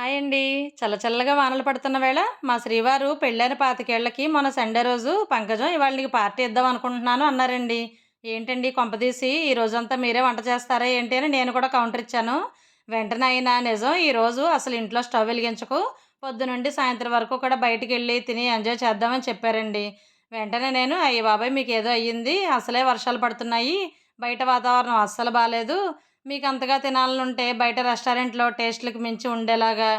Hi అండి. చల్లచల్లగా వానలు పడుతున్న వేళ మా శ్రీవారు పెళ్ళైన పాతికేళ్ళకి మొన్న సండే రోజు పంకజం ఇవాళ నీకు పార్టీ ఇద్దాం అనుకుంటున్నాను అన్నారండి. ఏంటండి కొంపదీసి ఈ రోజంతా మీరే వంట చేస్తారా ఏంటి అని నేను కూడా కౌంటర్ ఇచ్చాను. వెంటనే అయినా నిజం ఈరోజు అసలు ఇంట్లో స్టవ్ వెలిగించకు. పొద్దునుండి సాయంత్రం వరకు కూడా బయటికి వెళ్ళి తిని ఎంజాయ్ చేద్దామని చెప్పారండి. వెంటనే నేను అయ్యి బాబాయ్ మీకు ఏదో అయ్యింది. అసలే వర్షాలు పడుతున్నాయి. బయట వాతావరణం అస్సలు బాగాలేదు మీకు అంతగా తినాలనుంటే బయట రెస్టారెంట్లో టేస్ట్లకు మించి ఉండేలాగా.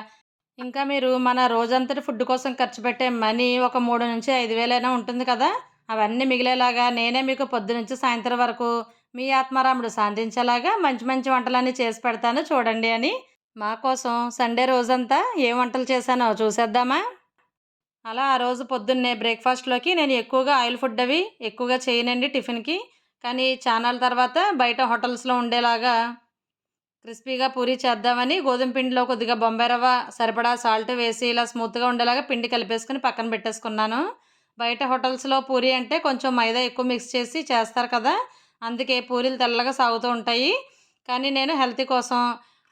ఇంకా మీరు మన రోజంతటి ఫుడ్ కోసం ఖర్చు పెట్టే మనీ ఒక మూడు నుంచి ఐదు వేలైనా ఉంటుంది కదా? అవన్నీ మిగిలేలాగా నేనే మీకు పొద్దు నుంచి సాయంత్రం వరకు మీ ఆత్మారాముడు సాధించేలాగా మంచి మంచి వంటలన్నీ చేసి పెడతాను చూడండి అని. మా కోసం సండే రోజంతా ఏ వంటలు చేశానో చూసేద్దామా? అలా ఆ రోజు పొద్దున్నే బ్రేక్ఫాస్ట్లోకి నేను ఎక్కువగా ఆయిల్ ఫుడ్ అవి ఎక్కువగా చేయనండి టిఫిన్కి. కానీ చానాల తర్వాత బయట హోటల్స్లో ఉండేలాగా క్రిస్పీగా పూరి చేద్దామని గోధుమ పిండిలో కొద్దిగా బొంబాయి రవ్వ సరిపడా సాల్ట్ వేసి ఇలా స్మూత్గా ఉండేలాగా పిండి కలిపేసుకుని పక్కన పెట్టేసుకున్నాను. బయట హోటల్స్లో పూరి అంటే కొంచెం మైదా ఎక్కువ మిక్స్ చేసి చేస్తారు కదా అందుకే పూరీలు తెల్లగా సాగుతూ ఉంటాయి. కానీ నేను హెల్తీ కోసం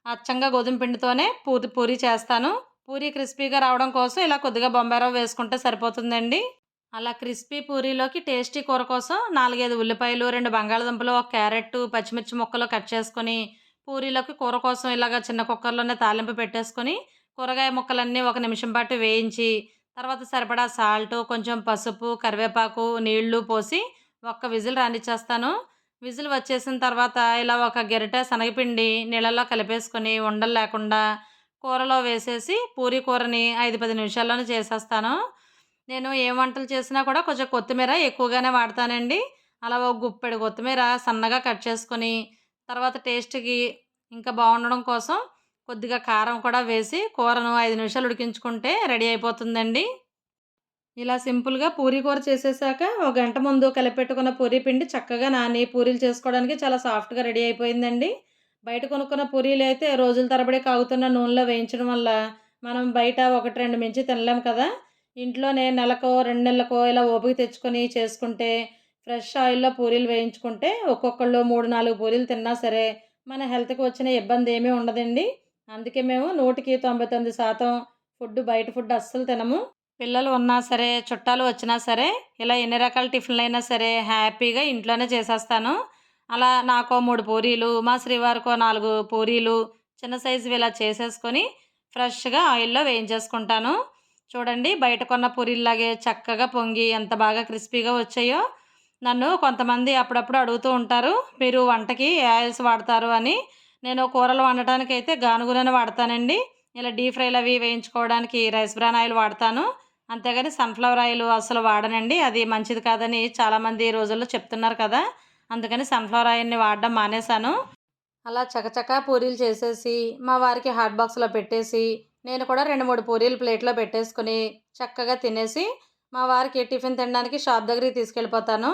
అచ్చంగా గోధుమ పిండితోనే పూరి పూరి చేస్తాను. పూరి క్రిస్పీగా రావడం కోసం ఇలా కొద్దిగా బొంబాయి రవ్వ వేసుకుంటే సరిపోతుందండి. అలా క్రిస్పీ పూరీలోకి టేస్టీ కూర కోసం నాలుగైదు ఉల్లిపాయలు రెండు బంగాళదుంపలు ఒక క్యారెట్ పచ్చిమిర్చి ముక్కలు కట్ చేసుకొని పూరీలోకి కూర కోసం ఇలాగ చిన్న కుక్కర్లోనే తాలింపు పెట్టేసుకొని కూరగాయ ముక్కలన్నీ ఒక నిమిషం పాటు వేయించి తర్వాత సరిపడా సాల్ట్ కొంచెం పసుపు కరివేపాకు నీళ్ళు పోసి ఒక్క విజిల్ రానిచ్చేస్తాను. విజిల్ వచ్చేసిన తర్వాత ఇలా ఒక గెరిట శనగపిండి నీళ్ళల్లో కలిపేసుకొని ఉండలు లేకుండా కూరలో వేసేసి పూరీ కూరని ఐదు పది నిమిషాల్లోనే చేసేస్తాను. నేను ఏ వంటలు చేసినా కూడా కొంచెం కొత్తిమీర ఎక్కువగానే వాడతానండి. అలా ఒక గుప్పెడు కొత్తిమీర సన్నగా కట్ చేసుకొని తర్వాత టేస్ట్కి ఇంకా బాగుండడం కోసం కొద్దిగా కారం కూడా వేసి కూరను ఐదు నిమిషాలు ఉడికించుకుంటే రెడీ అయిపోతుందండి. ఇలా సింపుల్గా పూరీ కూర చేసేసాక ఒక గంట ముందు కలిపెట్టుకున్న పూరీ పిండి చక్కగా నాని పూరీలు చేసుకోవడానికి చాలా సాఫ్ట్గా రెడీ అయిపోయిందండి. బయట కొనుక్కున్న పూరీలు అయితే రోజుల తరబడి కాగుతున్న నూనెలో వేయించడం వల్ల మనం బయట ఒకటి రెండు మించి తినలేం కదా. ఇంట్లోనే నెలకో రెండు నెలలకో ఇలా ఓపిక తెచ్చుకొని చేసుకుంటే ఫ్రెష్ ఆయిల్లో పూరీలు వేయించుకుంటే ఒక్కొక్కళ్ళు మూడు నాలుగు పూరీలు తిన్నా సరే మన హెల్త్కి వచ్చిన ఇబ్బంది ఏమీ ఉండదండి. అందుకే మేము నూటికి తొంభై తొమ్మిది శాతం ఫుడ్ బయట ఫుడ్ అస్సలు తినము. పిల్లలు ఉన్నా సరే చుట్టాలు వచ్చినా సరే ఇలా ఎన్ని రకాల టిఫిన్లు అయినా సరే హ్యాపీగా ఇంట్లోనే చేసేస్తాను. అలా నాకో మూడు పూరీలు మా శ్రీవారికో నాలుగు పూరీలు చిన్న సైజువి ఇలా చేసేసుకొని ఫ్రెష్గా ఆయిల్లో వేయించేసుకుంటాను. చూడండి బయట కొన్న పూరిలాగే చక్కగా పొంగి ఎంత బాగా క్రిస్పీగా వచ్చాయో నన్ను కొంతమంది అప్పుడప్పుడు అడుగుతూ ఉంటారు మీరు వంటకి ఏ ఆయిల్స్ వాడతారు? అని. నేను కూరలు వండటానికి అయితే గానుగునని వాడతానండి. ఇలా డీప్ ఫ్రైలు అవి వేయించుకోవడానికి రైస్ బ్రాన్ ఆయిల్ వాడతాను. అంతేగాని సన్ఫ్లవర్ ఆయిల్ అసలు వాడనండి. అది మంచిది కాదని చాలామంది ఈ రోజుల్లో చెప్తున్నారు కదా. అందుకని సన్ఫ్లవర్ ఆయిల్ని వాడడం మానేశాను. అలా చకచకా పూరీలు చేసేసి మా వారికి హాట్ బాక్స్లో పెట్టేసి నేను కూడా రెండు మూడు పూరీలు ప్లేట్లో పెట్టేసుకుని చక్కగా తినేసి మా వారికి టిఫిన్ తినడానికి షాప్ దగ్గరికి తీసుకెళ్ళిపోతాను.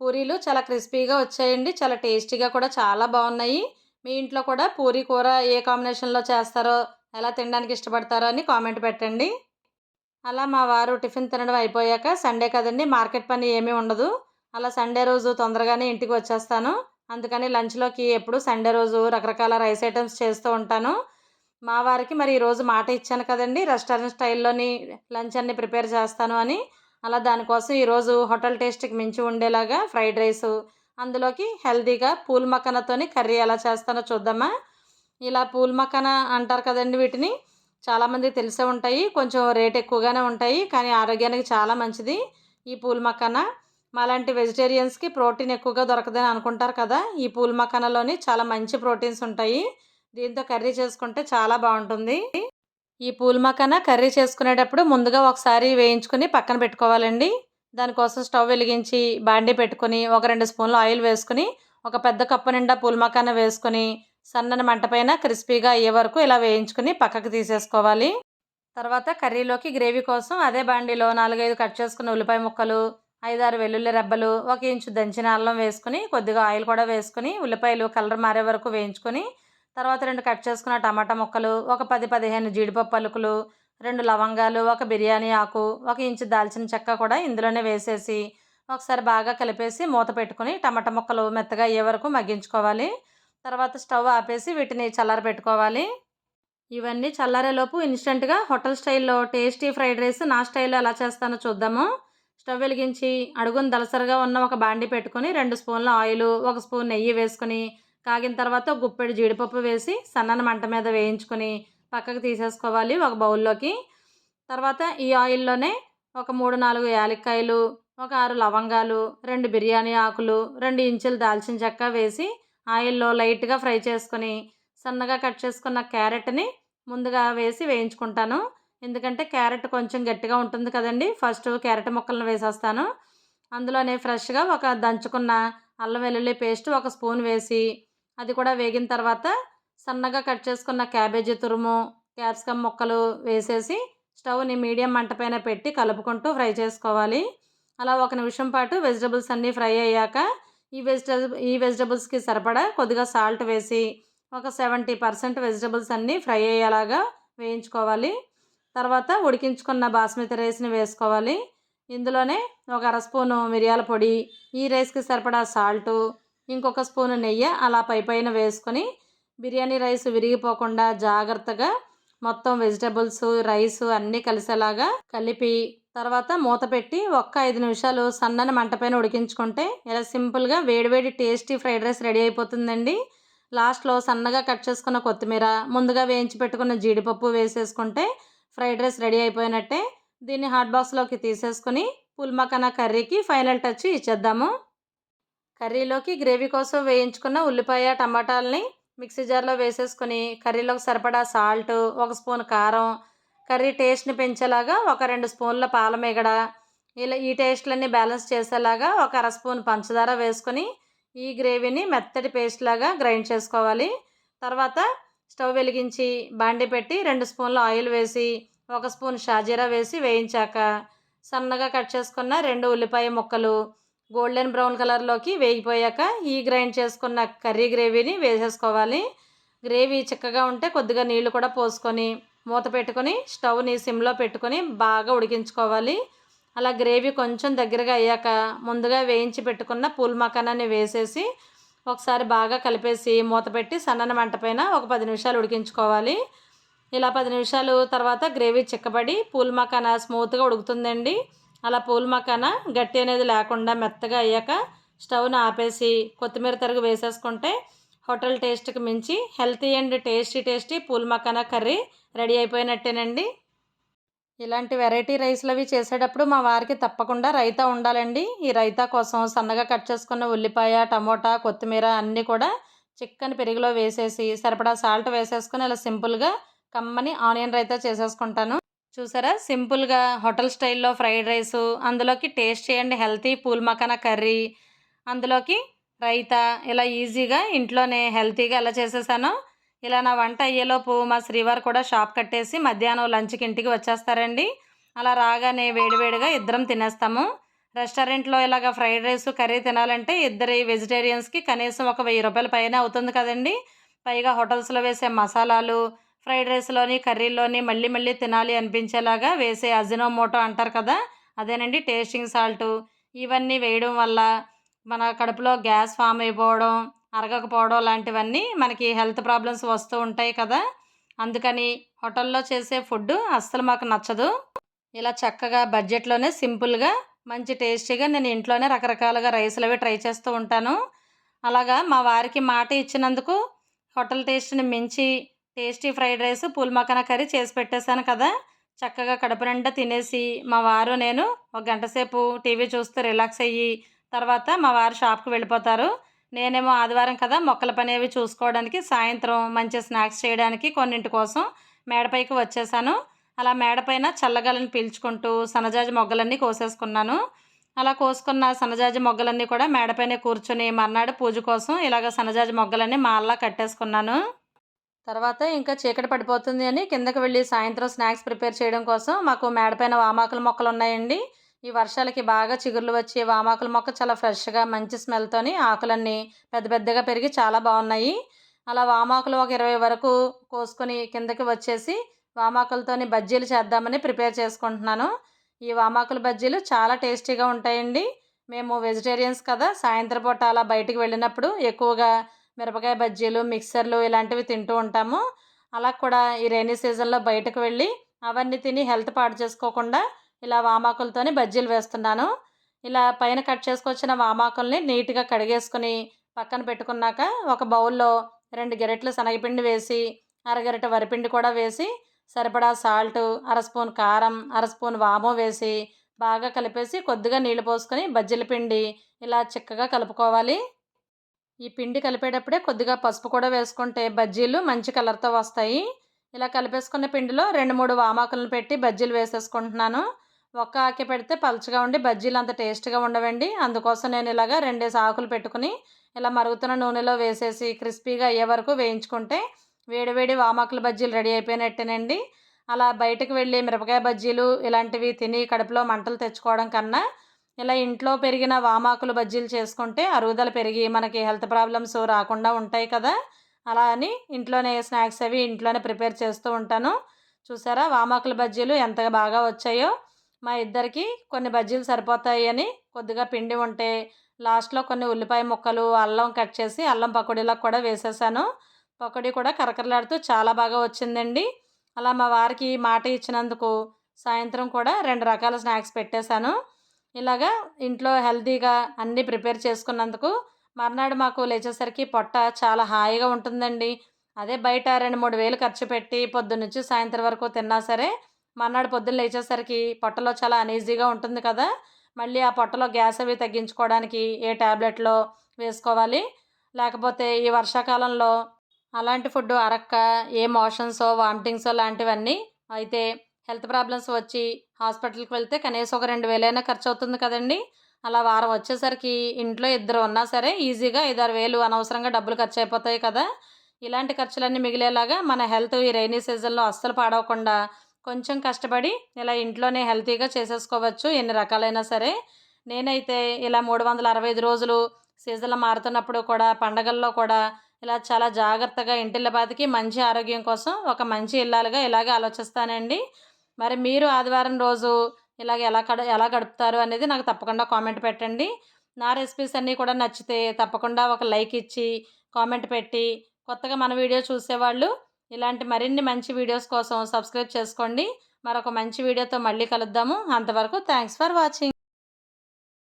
పూరీలు చాలా క్రిస్పీగా వచ్చాయండి చాలా టేస్టీగా కూడా చాలా బాగున్నాయి. మీ ఇంట్లో కూడా పూరీ కూర ఏ కాంబినేషన్లో చేస్తారో ఎలా తినడానికి ఇష్టపడతారో అని కామెంట్ పెట్టండి. అలా మా వారు టిఫిన్ తినడం అయిపోయాక సండే కదండి మార్కెట్ పని ఏమీ ఉండదు. అలా సండే రోజు తొందరగానే ఇంటికి వచ్చేస్తాను. అందుకని లంచ్లోకి ఎప్పుడు సండే రోజు రకరకాల రైస్ ఐటమ్స్ చేస్తూ ఉంటాను. మా వారికి మరి ఈరోజు మాట ఇచ్చాను కదండి. రెస్టారెంట్ స్టైల్లోని లంచ్ అన్ని ప్రిపేర్ చేస్తాను అని. అలా దానికోసం ఈరోజు హోటల్ టేస్ట్కి మించి ఉండేలాగా ఫ్రైడ్ రైస్ అందులోకి హెల్తీగా పూల్ మక్కనతోని కర్రీ ఎలా చేస్తానో చూద్దామా. ఇలా పూల్ మక్కన అంటారు కదండి వీటిని. చాలామంది తెలిసే ఉంటాయి. కొంచెం రేట్ ఎక్కువగానే ఉంటాయి కానీ ఆరోగ్యానికి చాలా మంచిది ఈ పూల్ మక్కన మాలాంటి వెజిటేరియన్స్కి ప్రోటీన్ ఎక్కువగా దొరకదని అనుకుంటారు కదా. ఈ పూల్ మక్కనలోని చాలా మంచి ప్రోటీన్స్ ఉంటాయి. దీంతో కర్రీ చేసుకుంటే చాలా బాగుంటుంది. ఈ పూల్ మకాన కర్రీ చేసుకునేటప్పుడు ముందుగా ఒకసారి వేయించుకుని పక్కన పెట్టుకోవాలండి. దానికోసం స్టవ్ వెలిగించి బాండీ పెట్టుకొని ఒక రెండు స్పూన్లు ఆయిల్ వేసుకుని ఒక పెద్ద కప్పు నిండా పూల్ మకాన వేసుకొని సన్నని మంట పైన క్రిస్పీగా అయ్యే వరకు ఇలా వేయించుకుని పక్కకు తీసేసుకోవాలి. తర్వాత కర్రీలోకి గ్రేవీ కోసం అదే బాండీలో నాలుగైదు కట్ చేసుకున్న ఉల్లిపాయ ముక్కలు ఐదారు వెల్లుల్లి రెబ్బలు ఒక ఇంచు దంచిన అల్లం వేసుకుని కొద్దిగా ఆయిల్ కూడా వేసుకుని ఉల్లిపాయలు కలర్ మారే వరకు వేయించుకొని తర్వాత రెండు కట్ చేసుకున్న టమాటా ముక్కలు ఒక పది పదిహేను జీడిపప్పు పలుకులు రెండు లవంగాలు ఒక బిర్యానీ ఆకు ఒక ఇంచు దాల్చిన చెక్క కూడా ఇందులోనే వేసేసి ఒకసారి బాగా కలిపేసి మూత పెట్టుకుని టమాటా ముక్కలు మెత్తగా అయ్యే వరకు మగ్గించుకోవాలి. తర్వాత స్టవ్ ఆపేసి వీటిని చల్లార పెట్టుకోవాలి. ఇవన్నీ చల్లారేలోపు ఇన్స్టెంట్గా హోటల్ స్టైల్లో టేస్టీ ఫ్రైడ్ రైస్ నా స్టైల్లో ఎలా చేస్తానో చూద్దాము. స్టవ్ వెలిగించి అడుగున దలసరిగా ఉన్న ఒక బాండి పెట్టుకుని రెండు స్పూన్ల ఆయిల్ ఒక స్పూన్ నెయ్యి వేసుకుని కాగిన తర్వాత ఒక గుప్పెడు జీడిపప్పు వేసి సన్నని మంట మీద వేయించుకొని పక్కకు తీసేసుకోవాలి ఒక బౌల్లోకి. తర్వాత ఈ ఆయిల్లోనే ఒక మూడు నాలుగు యాలక్కాయలు ఒక ఆరు లవంగాలు రెండు బిర్యానీ ఆకులు రెండు ఇంచులు దాల్చిన చెక్క వేసి ఆయిల్లో లైట్గా ఫ్రై చేసుకొని సన్నగా కట్ చేసుకున్న క్యారెట్ని ముందుగా వేసి వేయించుకుంటాను. ఎందుకంటే క్యారెట్ కొంచెం గట్టిగా ఉంటుంది కదండి ఫస్ట్ క్యారెట్ ముక్కలను వేసేస్తాను. అందులోనే ఫ్రెష్గా ఒక దంచుకున్న అల్లం వెల్లుల్లి పేస్ట్ ఒక స్పూన్ వేసి అది కూడా వేగిన తర్వాత సన్నగా కట్ చేసుకున్న క్యాబేజీ తురుము క్యాప్సికమ్ ముక్కలు వేసేసి స్టవ్ని మీడియం మంట పైన పెట్టి కలుపుకుంటూ ఫ్రై చేసుకోవాలి. అలా ఒక నిమిషం పాటు వెజిటబుల్స్ అన్నీ ఫ్రై అయ్యాక ఈ వెజిటబుల్ ఈ వెజిటబుల్స్కి సరిపడా కొద్దిగా సాల్ట్ వేసి ఒక సెవెంటీ పర్సెంట్ వెజిటబుల్స్ అన్నీ ఫ్రై అయ్యేలాగా వేయించుకోవాలి. తర్వాత ఉడికించుకున్న బాస్మతి రైస్ని వేసుకోవాలి. ఇందులోనే ఒక అర స్పూను మిరియాల పొడి ఈ రైస్కి సరిపడా సాల్టు ఇంకొక స్పూను నెయ్యి అలా పై పైన వేసుకొని బిర్యానీ రైస్ విరిగిపోకుండా జాగ్రత్తగా మొత్తం వెజిటబుల్స్ రైస్ అన్నీ కలిసేలాగా కలిపి తర్వాత మూత పెట్టి ఒక్క ఐదు నిమిషాలు సన్నని మంట పైన ఉడికించుకుంటే ఇలా సింపుల్గా వేడివేడి టేస్టీ ఫ్రైడ్ రైస్ రెడీ అయిపోతుందండి. లాస్ట్లో సన్నగా కట్ చేసుకున్న కొత్తిమీర ముందుగా వేయించి పెట్టుకున్న జీడిపప్పు వేసేసుకుంటే ఫ్రైడ్ రైస్ రెడీ అయిపోయినట్టే. దీన్ని హాట్ బాక్స్లోకి తీసేసుకొని పుల్మకానా కర్రీకి ఫైనల్ టచ్ ఇచ్చేద్దాము. కర్రీలోకి గ్రేవీ కోసం వేయించుకున్న ఉల్లిపాయ టమాటాలని మిక్సీ జార్లో వేసేసుకొని కర్రీలోకి సరిపడా సాల్ట్ ఒక స్పూన్ కారం కర్రీ టేస్ట్ని పెంచేలాగా ఒక రెండు స్పూన్ల పాల పాలమేగడ ఇలా ఈ టేస్ట్లన్నీ బ్యాలెన్స్ చేసేలాగా ఒక అర స్పూన్ పంచదార వేసుకొని ఈ గ్రేవీని మెత్తటి పేస్ట్ లాగా గ్రైండ్ చేసుకోవాలి. తర్వాత స్టవ్ వెలిగించి బాండి పెట్టి రెండు స్పూన్ల ఆయిల్ వేసి ఒక స్పూన్ షాజీరా వేసి వేయించాక సన్నగా కట్ చేసుకున్న రెండు ఉల్లిపాయ ముక్కలు గోల్డెన్ బ్రౌన్ కలర్లోకి వేగిపోయాక ఈ గ్రైండ్ చేసుకున్న కర్రీ గ్రేవీని వేసేసుకోవాలి. గ్రేవీ చిక్కగా ఉంటే కొద్దిగా నీళ్ళు కూడా పోసుకొని మూత పెట్టుకొని స్టవ్ని సిమ్లో పెట్టుకొని బాగా ఉడికించుకోవాలి. అలా గ్రేవీ కొంచెం దగ్గరగా అయ్యాక ముందుగా వేయించి పెట్టుకున్న పూల్ మకానాన్ని వేసేసి ఒకసారి బాగా కలిపేసి మూత పెట్టి సన్నని మంట పైన ఒక పది నిమిషాలు ఉడికించుకోవాలి. ఇలా పది నిమిషాలు తర్వాత గ్రేవీ చిక్కబడి పూల్ మకానా స్మూత్గా ఉడుకుతుందండి. అలా పూల్ మకాన గట్టి అనేది లేకుండా మెత్తగా అయ్యాక స్టవ్ను ఆపేసి కొత్తిమీర తరుగు వేసేసుకుంటే హోటల్ టేస్ట్కి మించి healthy and tasty tasty phool makhana curry ready అయిపోయినట్టేనండి. ఇలాంటి వెరైటీ రైస్లు అవి చేసేటప్పుడు మా వారికి తప్పకుండా రైతా ఉండాలండి. ఈ రైతా కోసం సన్నగా కట్ చేసుకున్న ఉల్లిపాయ టమోటా కొత్తిమీర అన్నీ కూడా చిక్కని పెరుగులో వేసేసి సరిపడా సాల్ట్ వేసేసుకొని ఇలా సింపుల్గా కమ్మని ఆనియన్ రైతా చేసేసుకుంటాను. చూసారా? సింపుల్గా హోటల్ స్టైల్లో ఫ్రైడ్ రైస్ అందులోకి టేస్ట్ చేయండి. హెల్తీ పూల్ మకానా కర్రీ అందులోకి రైతా. ఇలా ఈజీగా ఇంట్లోనే హెల్తీగా ఎలా చేసేసానో ఇలా నా వంట అయ్యేలోపు మా శ్రీవారు కూడా షాప్ కట్టేసి మధ్యాహ్నం లంచ్కి ఇంటికి వచ్చేస్తారండి. అలా రాగానే వేడివేడిగా ఇద్దరం తినేస్తాము. రెస్టారెంట్లో ఇలాగ ఫ్రైడ్ రైస్ కర్రీ తినాలంటే ఇద్దరి వెజిటేరియన్స్కి కనీసం ఒక వెయ్యి రూపాయల పైన అవుతుంది కదండి. పైగా హోటల్స్లో వేసే మసాలాలు ఫ్రైడ్ రైస్లోని కర్రీలోని మళ్ళీ మళ్ళీ తినాలి అనిపించేలాగా వేసే అజినోమోటో అంటారు కదా అదేనండి టేస్టింగ్ సాల్ట్. ఇవన్నీ వేయడం వల్ల మన కడుపులో గ్యాస్ ఫామ్ అయిపోవడం అరగకపోవడం లాంటివన్నీ మనకి హెల్త్ ప్రాబ్లమ్స్ వస్తూ ఉంటాయి కదా. అందుకని హోటల్లో చేసే ఫుడ్ అస్సలు మాకు నచ్చదు. ఇలా చక్కగా బడ్జెట్లోనే సింపుల్గా మంచి టేస్టీగా నేను ఇంట్లోనే రకరకాలుగా రైస్లు అవి ట్రై చేస్తూ ఉంటాను. అలాగా మా వారికి మాట ఇచ్చినందుకు హోటల్ టేస్ట్ని మించి tasty fried rice phool curry చేసి పెట్టేశాను కదా. చక్కగా కడుపు నిండా తినేసి మా వారు నేను ఒక గంట సేపు టీవీ చూస్తూ రిలాక్స్ అయ్యి తర్వాత మా వారు షాప్కి వెళ్ళిపోతారు. నేనేమో ఆదివారం కదా మొక్కల పని అవి చూసుకోవడానికి సాయంత్రం మంచి స్నాక్స్ చేయడానికి కొన్నింటి కోసం మేడపైకి వచ్చేసాను అలా మేడపైన చల్లగాలను పీల్చుకుంటూ సన్నజాజి మొగ్గలన్నీ కోసేసుకున్నాను. అలా కోసుకున్న సన్నజాజి మొగ్గలన్నీ కూడా మేడపైన కూర్చొని మర్నాడు పూజ కోసం ఇలాగ సన్నజాజి మొగ్గలన్నీ మాల్లా కట్టేసుకున్నాను. తర్వాత ఇంకా చీకటి పడిపోతుంది అని కిందకి వెళ్ళి సాయంత్రం స్నాక్స్ ప్రిపేర్ చేయడం కోసం మాకు మేడపైన వామాకుల మొక్కలు ఉన్నాయండి. ఈ వర్షాలకి బాగా చిగుర్లు వచ్చి వామాకుల మొక్క చాలా ఫ్రెష్గా మంచి స్మెల్తోని ఆకులన్నీ పెద్ద పెద్దగా పెరిగి చాలా బాగున్నాయి. అలా వామాకులు ఒక ఇరవై వరకు కోసుకొని కిందకి వచ్చేసి వామాకులతోని బజ్జీలు చేద్దామని ప్రిపేర్ చేసుకుంటున్నాను. ఈ వామాకుల బజ్జీలు చాలా టేస్టీగా ఉంటాయండి. మేము వెజిటేరియన్స్ కదా సాయంత్రం పూట అలా బయటికి వెళ్ళినప్పుడు ఎక్కువగా మిరపకాయ బజ్జీలు మిక్సర్లు ఇలాంటివి తింటూ ఉంటాము. అలా కూడా ఈ రైనీ సీజన్లో బయటకు వెళ్ళి అవన్నీ తిని హెల్త్ పాడు చేసుకోకుండా ఇలా వామాకులతోని బజ్జీలు వేస్తున్నాను. ఇలా పైన కట్ చేసుకొచ్చిన వామాకుల్ని నీట్గా కడిగేసుకుని పక్కన పెట్టుకున్నాక ఒక బౌల్లో రెండు గెరెట్లు శనగపిండి వేసి అరగరిట వరిపిండి కూడా వేసి సరిపడా సాల్ట్ అర స్పూన్ కారం అర స్పూన్ వాము వేసి బాగా కలిపేసి కొద్దిగా నీళ్ళు పోసుకొని బజ్జీల పిండి ఇలా చిక్కగా కలుపుకోవాలి. ఈ పిండి కలిపేటప్పుడే కొద్దిగా పసుపు కూడా వేసుకుంటే బజ్జీలు మంచి కలర్తో వస్తాయి. ఇలా కలిపేసుకున్న పిండిలో రెండు మూడు వామాకులను పెట్టి బజ్జీలు వేసేసుకుంటున్నాను. ఒక్క ఆకి పెడితే పలుచగా ఉండి బజ్జీలు అంత టేస్ట్గా ఉండవండి. అందుకోసం నేను ఇలాగా రెండేసి ఆకులు పెట్టుకుని ఇలా మరుగుతున్న నూనెలో వేసేసి క్రిస్పీగా అయ్యే వరకు వేయించుకుంటే వేడివేడి వామాకుల బజ్జీలు రెడీ అయిపోయినట్టేనండి. అలా బయటకు వెళ్ళి మిరపకాయ బజ్జీలు ఇలాంటివి తిని కడుపులో మంటలు తెచ్చుకోవడం కన్నా ఇలా ఇంట్లో పెరిగిన వామాకులు బజ్జీలు చేసుకుంటే అరుగుదల పెరిగి మనకి హెల్త్ ప్రాబ్లమ్స్ రాకుండా ఉంటాయి కదా. అలా అని ఇంట్లోనే స్నాక్స్ అవి ఇంట్లోనే ప్రిపేర్ చేస్తూ ఉంటాను. చూసారా వామాకుల బజ్జీలు ఎంత బాగా వచ్చాయో. మా ఇద్దరికి కొన్ని బజ్జీలు సరిపోతాయి అని కొద్దిగా పిండి ఉంటే లాస్ట్లో కొన్ని ఉల్లిపాయ ముక్కలు అల్లం కట్ చేసి అల్లం పకోడీలకు కూడా వేసేసాను. పకోడీ కూడా కరకరలాడుతూ చాలా బాగా వచ్చిందండి. అలా మా వారికి మాట ఇచ్చినందుకు సాయంత్రం కూడా రెండు రకాల స్నాక్స్ పెట్టేశాను. ఇలాగా ఇంట్లో హెల్తీగా అన్నీ ప్రిపేర్ చేసుకున్నందుకు మర్నాడు మాకు లేచేసరికి పొట్ట చాలా హాయిగా ఉంటుందండి. అదే బయట రెండు మూడు వేలు ఖర్చు పెట్టి పొద్దున్నుంచి సాయంత్రం వరకు తిన్నా సరే మర్నాడు పొద్దున్న లేచేసరికి పొట్టలో చాలా అనీజీగా ఉంటుంది కదా. మళ్ళీ ఆ పొట్టలో గ్యాస్ అవి తగ్గించుకోవడానికి ఏ ట్యాబ్లెట్లో వేసుకోవాలి? లేకపోతే ఈ వర్షాకాలంలో అలాంటి ఫుడ్ అరక్క ఏ మోషన్సో వామిటింగ్సో లాంటివన్నీ అయితే హెల్త్ ప్రాబ్లమ్స్ వచ్చి హాస్పిటల్కి వెళ్తే కనీసం ఒక రెండు వేలైనా ఖర్చు అవుతుంది కదండి. అలా వారం వచ్చేసరికి ఇంట్లో ఇద్దరు ఉన్నా సరే ఈజీగా ఐదారు వేలు అనవసరంగా డబ్బులు ఖర్చు అయిపోతాయి కదా. ఇలాంటి ఖర్చులన్నీ మిగిలేలాగా మన హెల్త్ ఈ రైనీ సీజన్లో అస్సలు పాడవకుండా కొంచెం కష్టపడి ఇలా ఇంట్లోనే హెల్తీగా చేసేసుకోవచ్చు ఎన్ని రకాలైనా సరే. నేనైతే ఇలా మూడు వందల అరవై ఐదు రోజులు సీజన్లు మారుతున్నప్పుడు కూడా పండగల్లో కూడా ఇలా చాలా జాగ్రత్తగా ఇంటిల్లపాతికి మంచి ఆరోగ్యం కోసం ఒక మంచి ఇల్లాలుగా ఇలాగే ఆలోచిస్తానండి. మరి మీరు ఆదివారం రోజు ఇలాగ ఎలా కడ ఎలా గడుపుతారు అనేది నాకు తప్పకుండా కామెంట్ పెట్టండి. నా రెసిపీస్ అన్నీ కూడా నచ్చితే తప్పకుండా ఒక లైక్ ఇచ్చి కామెంట్ పెట్టి కొత్తగా మన వీడియో చూసేవాళ్ళు ఇలాంటి మరిన్ని మంచి వీడియోస్ కోసం సబ్స్క్రైబ్ చేసుకోండి. మరొక మంచి వీడియోతో మళ్ళీ కలుద్దాము. అంతవరకు థ్యాంక్స్ ఫర్ వాచింగ్